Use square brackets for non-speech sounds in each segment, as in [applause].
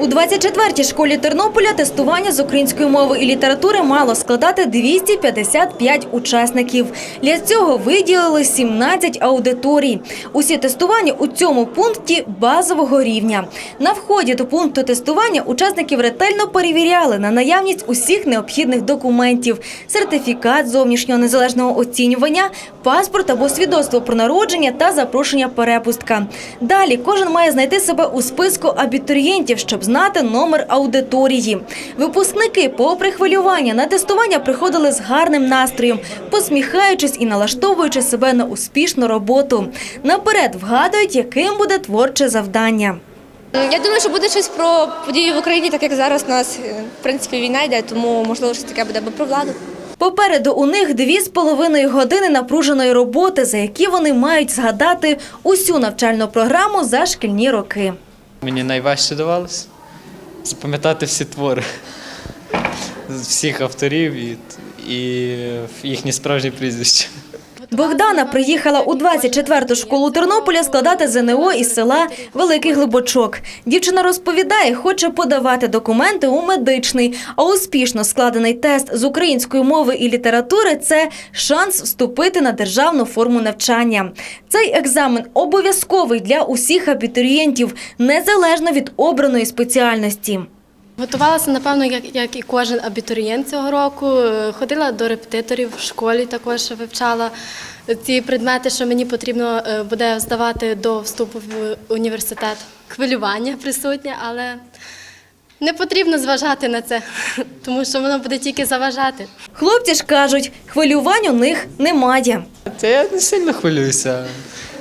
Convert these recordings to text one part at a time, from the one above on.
У 24-й школі Тернополя тестування з української мови і літератури мало складати 255 учасників. Для цього виділили 17 аудиторій. Усі тестування у цьому пункті базового рівня. На вході до пункту тестування учасників ретельно перевіряли на наявність усіх необхідних документів: сертифікат зовнішнього незалежного оцінювання, паспорт або свідоцтво про народження та запрошення перепустка. Далі кожен має знайти себе у списку абітурієнтів, щоб знати номер аудиторії. Випускники, попри хвилювання, на тестування приходили з гарним настроєм, посміхаючись і налаштовуючи себе на успішну роботу. Наперед вгадують, яким буде творче завдання. Я думаю, що буде щось про події в Україні, так як зараз у нас е, в принципі війна йде, тому можливо щось таке буде або про владу. Попереду у них дві з половиною години напруженої роботи, за які вони мають згадати усю навчальну програму за шкільні роки. Мені найважче давалося запам'ятати всі твори всіх авторів і, і їхні справжні прізвища. Богдана приїхала у 24-ту школу Тернополя складати ЗНО із села Великий Глибочок. Дівчина розповідає, хоче подавати документи у медичний, а успішно складений тест з української мови і літератури це шанс вступити на державну форму навчання. Цей екзамен обов'язковий для усіх абітурієнтів, незалежно від обраної спеціальності. Готувалася, напевно, як, як і кожен абітурієнт цього року. Ходила до репетиторів в школі, також вивчала ці предмети, що мені потрібно е, буде здавати до вступу в університет. Хвилювання присутнє, але не потрібно зважати на це, [laughs] тому що воно буде тільки заважати. Хлопці ж кажуть, хвилювань у них немає. Та я не сильно хвилююся.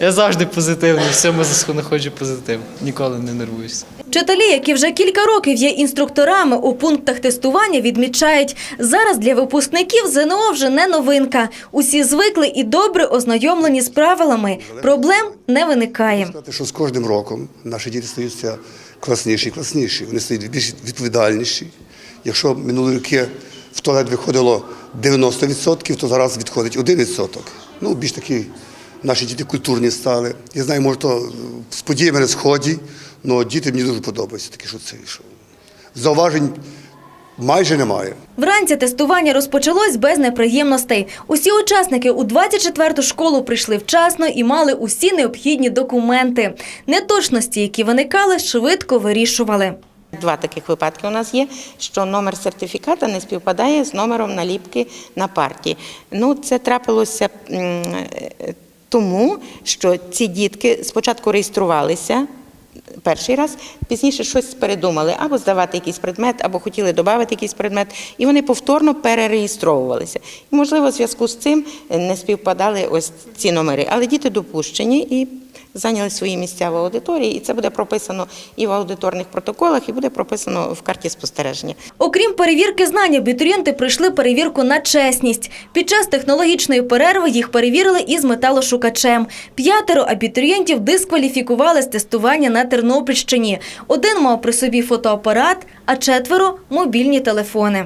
Я завжди позитивний, всьому знаходжу позитив. Ніколи не нервуюся. Вчителі, які вже кілька років є інструкторами у пунктах тестування, відмічають, зараз для випускників ЗНО вже не новинка. Усі звикли і добре ознайомлені з правилами. Проблем не виникає. Сказати, що з кожним роком наші діти стаються класніші і класніші. Вони стають більш відповідальніші. Якщо минулі роки в туалет виходило 90%, то зараз відходить 1%. Ну, більш такі наші діти культурні стали. Я знаю, може, то з подіями на сході, але діти мені дуже подобаються. Такі, що це що зауважень майже немає. Вранці тестування розпочалось без неприємностей. Усі учасники у 24-ту школу прийшли вчасно і мали усі необхідні документи. Неточності, які виникали, швидко вирішували. Два таких випадки у нас є, що номер сертифіката не співпадає з номером наліпки на парті. Ну, це трапилося тому, що ці дітки спочатку реєструвалися. Перший раз пізніше щось передумали або здавати якийсь предмет, або хотіли додати якийсь предмет, і вони повторно перереєстровувалися. І, можливо, в зв'язку з цим не співпадали ось ці номери. Але діти допущені і зайняли свої місця в аудиторії, і це буде прописано і в аудиторних протоколах, і буде прописано в карті спостереження. Окрім перевірки знань, абітурієнти пройшли перевірку на чесність. Під час технологічної перерви їх перевірили із металошукачем. П'ятеро абітурієнтів дискваліфікували з тестування на Тернопільщині. Один мав при собі фотоапарат, а четверо – мобільні телефони.